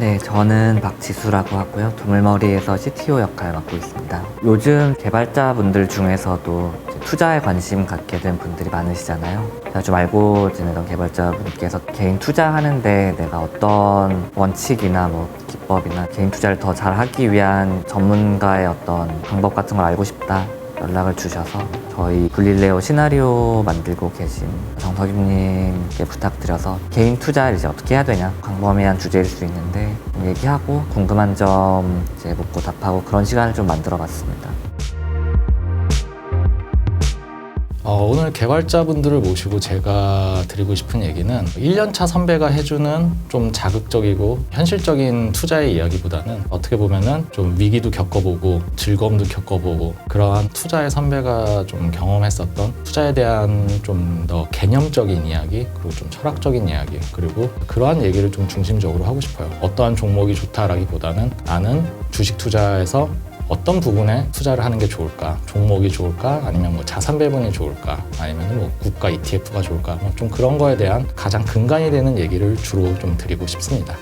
네, 저는 박지수라고 하고요. 두물머리에서 CTO 역할 맡고 있습니다. 요즘 개발자분들 중에서도 투자에 관심 갖게 된 분들이 많으시잖아요. 제가 좀 알고 지내던 개발자분께서 개인 투자하는데 내가 어떤 원칙이나 뭐 기법이나 개인 투자를 더 잘하기 위한 전문가의 어떤 방법 같은 걸 알고 싶다. 연락을 주셔서 저희 블릴레오 시나리오 만들고 계신 정석임님께 부탁드려서 개인 투자를 이제 어떻게 해야 되냐 광범위한 주제일 수 있는데 얘기하고 궁금한 점 이제 묻고 답하고 그런 시간을 좀 만들어 봤습니다. 어, 오늘 개발자분들을 모시고 제가 드리고 싶은 얘기는 1년차 선배가 해주는 좀 자극적이고 현실적인 투자의 이야기보다는 어떻게 보면은 좀 위기도 겪어보고 즐거움도 겪어보고 그러한 투자의 선배가 좀 경험했었던 투자에 대한 좀 더 개념적인 이야기 그리고 좀 철학적인 이야기 그리고 그러한 얘기를 좀 중심적으로 하고 싶어요. 어떠한 종목이 좋다라기보다는 나는 주식 투자에서 어떤 부분에 투자를 하는 게 좋을까? 종목이 좋을까? 아니면 뭐 자산 배분이 좋을까? 아니면 뭐 국가 ETF가 좋을까? 뭐 좀 그런 거에 대한 가장 근간이 되는 얘기를 주로 좀 드리고 싶습니다.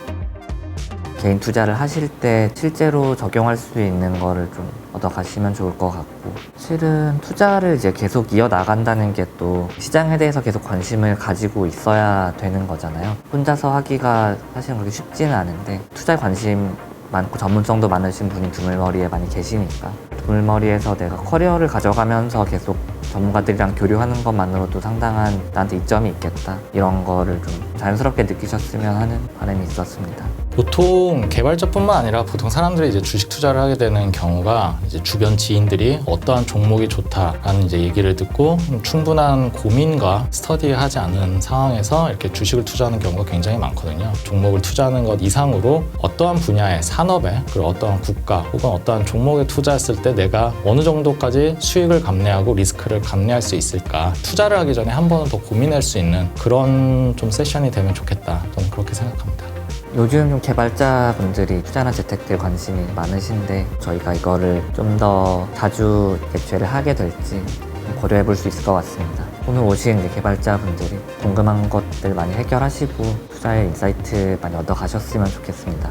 개인 투자를 하실 때 실제로 적용할 수 있는 거를 좀 얻어 가시면 좋을 것 같고 실은 투자를 이제 계속 이어 나간다는 게 또 시장에 대해서 계속 관심을 가지고 있어야 되는 거잖아요. 혼자서 하기가 사실은 그렇게 쉽지는 않은데 투자에 관심 많고 전문성도 많으신 분이 두물머리에 많이 계시니까. 두물머리에서 내가 커리어를 가져가면서 계속 전문가들이랑 교류하는 것만으로도 상당한 나한테 이점이 있겠다. 이런 거를 좀 자연스럽게 느끼셨으면 하는 바람이 있었습니다. 보통 개발자뿐만 아니라 보통 사람들이 이제 주식 투자를 하게 되는 경우가 이제 주변 지인들이 어떠한 종목이 좋다라는 이제 얘기를 듣고 충분한 고민과 스터디하지 않은 상황에서 이렇게 주식을 투자하는 경우가 굉장히 많거든요. 종목을 투자하는 것 이상으로 어떠한 분야의 산업에 그리고 어떠한 국가 혹은 어떠한 종목에 투자했을 때 내가 어느 정도까지 수익을 감내하고 리스크를 감내할 수 있을까 투자를 하기 전에 한 번은 더 고민할 수 있는 그런 좀 세션이 되면 좋겠다 저는 그렇게 생각합니다. 요즘 좀 개발자분들이 투자나 재테크에 관심이 많으신데 저희가 이거를 좀 더 자주 개최를 하게 될지 좀 고려해 볼 수 있을 것 같습니다. 오늘 오신 개발자분들이 궁금한 것들 많이 해결하시고 투자의 인사이트 많이 얻어 가셨으면 좋겠습니다.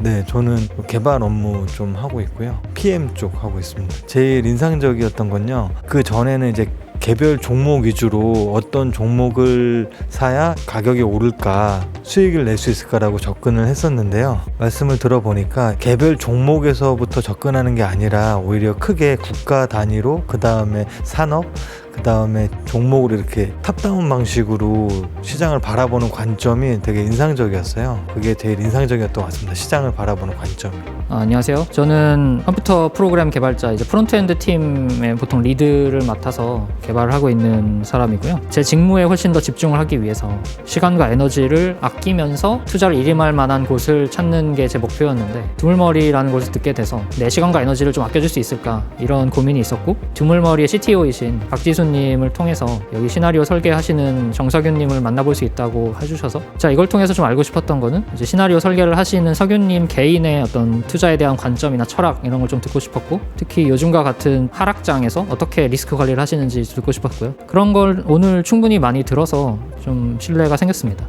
네, 저는 개발 업무 좀 하고 있고요. PM 쪽 하고 있습니다. 제일 인상적이었던 건요. 그 전에는 이제 개별 종목 위주로 어떤 종목을 사야 가격이 오를까 수익을 낼 수 있을까라고 접근을 했었는데요. 말씀을 들어보니까 개별 종목에서부터 접근하는 게 아니라 오히려 크게 국가 단위로 그 다음에 산업 그 다음에 종목으로 이렇게 탑다운 방식으로 시장을 바라보는 관점이 되게 인상적이었어요. 그게 제일 인상적이었던 것 같습니다. 시장을 바라보는 관점이. 아, 안녕하세요. 저는 컴퓨터 프로그램 개발자 이제 프론트엔드 팀의 보통 리드를 맡아서 개발을 하고 있는 사람이고요. 제 직무에 훨씬 더 집중을 하기 위해서 시간과 에너지를 아끼면서 투자를 일임할 만한 곳을 찾는 게 제 목표였는데 두물머리라는 곳을 듣게 돼서 내 시간과 에너지를 좀 아껴줄 수 있을까 이런 고민이 있었고 두물머리의 CTO이신 박지 수님을 통해서 여기 시나리오 설계하시는 정석윤님을 만나볼 수 있다고 해주셔서 자 이걸 통해서 좀 알고 싶었던 거는 이제 시나리오 설계를 하시는 석윤님 개인의 어떤 투자에 대한 관점이나 철학 이런 걸 좀 듣고 싶었고 특히 요즘과 같은 하락장에서 어떻게 리스크 관리를 하시는지 듣고 싶었고요. 그런 걸 오늘 충분히 많이 들어서 좀 신뢰가 생겼습니다